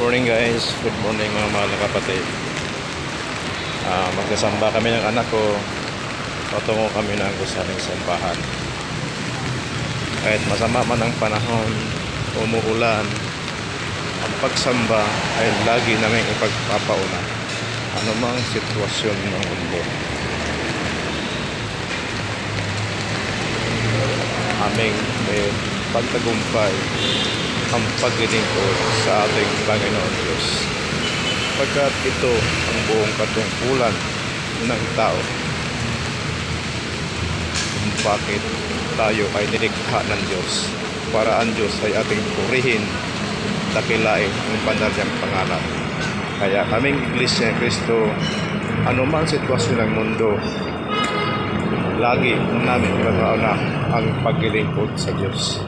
morning guys. Good morning mga mahal na kapatid. Ah, magkasamba kami ng anak ko. Patungo kami ng gusaling sambahan. Kahit masama man ang panahon, umuulan, ang pagsamba ay lagi namin ipagpapauna. Anumang sitwasyon ng mundo. Aming may pagtagumpay ang paglilingkod sa ating Panginoon Diyos. Pagkat ito ang buong katungkulan ng tao. Kung bakit tayo ay nilikha ng Diyos para ang Diyos ay ating purihin, dakilain ang banal niyang pangalan. Kaya kaming Iglesia ng Kristo, anuman sitwasyon ng mundo, lagi namin pinagauna ang paglilingkod sa Diyos.